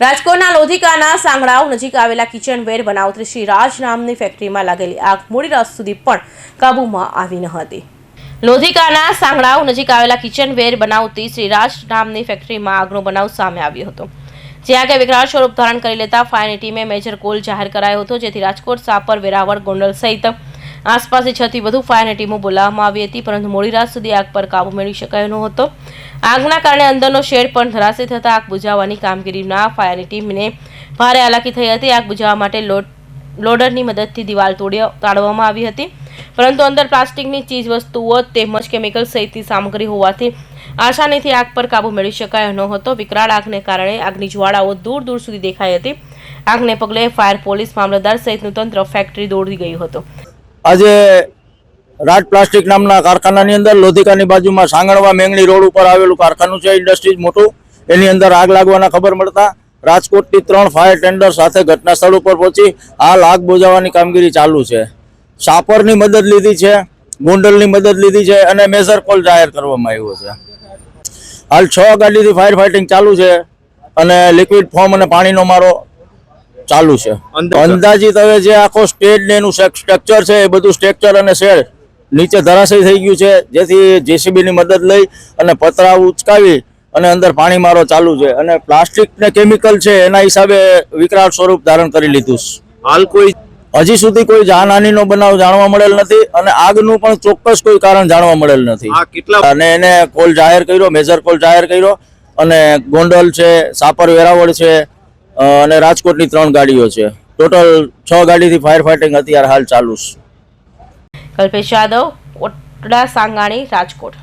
રાજકોટના લોધિકાના સાંગડાઓ નજીક આવેલા કિચનવેર બનાવતી શ્રી રાજ નામની ફેક્ટરીમાં લાગેલી આગ મોડી રાત સુધી પણ કાબૂમાં આવી ન હતી. લોધિકાના સાંગડાઓ નજીક આવેલા કિચનવેર બનાવતી શ્રી રાજ નામની ફેક્ટરીમાં આગનો બનાવ સામે આવ્યો હતો. જે આગે વિકરાળ સ્વરૂપ ધારણ કરી લેતા ફાયરની ટીમે મેજર કોલ જાહેર કરાયો હતો, જેથી રાજકોટ સાપર વેરાવળ ગોંડલ સહિત આસપાસની છથી વધુ ફાયરની ટીમો બોલાવવામાં આવી હતી, પરંતુ મોડી રાત સુધી આગ પર કાબુ મેળવી શકાયો ન હતો. આગના કારણે અંદરનો શેડ પણ ધરાશય થતાં આગ બુઝાવવાની કામગીરીના ફાયરની ટીમને ભારે હાલાકી થઈ હતી. આગ બુઝાવવા માટે લોડ લોડરની મદદથી દિવાલ તોડી તાળવામાં આવી હતી. પરંતુ અંદર પ્લાસ્ટિકની ચીજ વસ્તુઓ તેમજ કેમિકલ સહિતની સામગ્રી હોવાથી આસાનીથી આગ પર કાબુ મેળવી શકાયો ન હતો. વિકરાળ આગને કારણે આગની જ્વાળાઓ દૂર દૂર સુધી દેખાઈ હતી. આગને પગલે ફાયર પોલીસ મામલતદાર સહિતનું તંત્ર ફેક્ટરી દોડી ગયું હતું. આજે રાજ પ્લાસ્ટિક નામના કારખાનાની અંદર લોધિકાની બાજુમાં સાંગણવા મેંગણી રોડ ઉપર આવેલું કારખાનું છે, ઇન્ડસ્ટ્રીઝ મોટું. એની અંદર આગ લાગવાના ખબર મળતા રાજકોટથી ત્રણ ફાયર ટેન્ડર સાથે ઘટના સ્થળ ઉપર પહોંચી હાલ આગ બોજાવવાની કામગીરી ચાલુ છે. સાપરની મદદ લીધી છે, ગોંડલની મદદ લીધી છે અને મેજર કોલ જાહેર કરવામાં આવ્યો છે. હાલ છ ગાડીથી ફાયર ફાઇટિંગ ચાલુ છે અને લિક્વિડ ફોર્મ અને પાણીનો મારો ચાલુ છે. અંદાજિત હવે જે આખો સ્ટેજ ને એનું સ્ટ્રક્ચર છે એ બધું સ્ટ્રક્ચર અને શેડ નીચે ધરાશય થઈ ગયું છે. જેથી જેસીબી ની મદદ લઈ અને પતરા ઉચકાવી અને અંદર પાણી મારો ચાલુ છે. અને પ્લાસ્ટિક ને કેમિકલ છે એના હિસાબે વિકરાળ સ્વરૂપ ધારણ કરી લીધું હાલ કોઈ હજી સુધી કોઈ જાનહાનીનો બનાવ જાણવા મળેલ નથી અને આગનું પણ ચોક્કસ કોઈ કારણ જાણવા મળેલ નથી. કેટલા અને એને કોલ જાહેર કર્યો મેજર કોલ જાહેર કર્યો અને ગોંડલ છે સાપર વેરાવળ છે અને રાજકોટની ત્રણ ગાડીઓ છે. ટોટલ છ ગાડીથી ફાયર ફાઇટિંગ અત્યારે હાલ ચાલુ છે. કલ્પેશ યાદવ, ઓટડા સાંગાણી, રાજકોટ.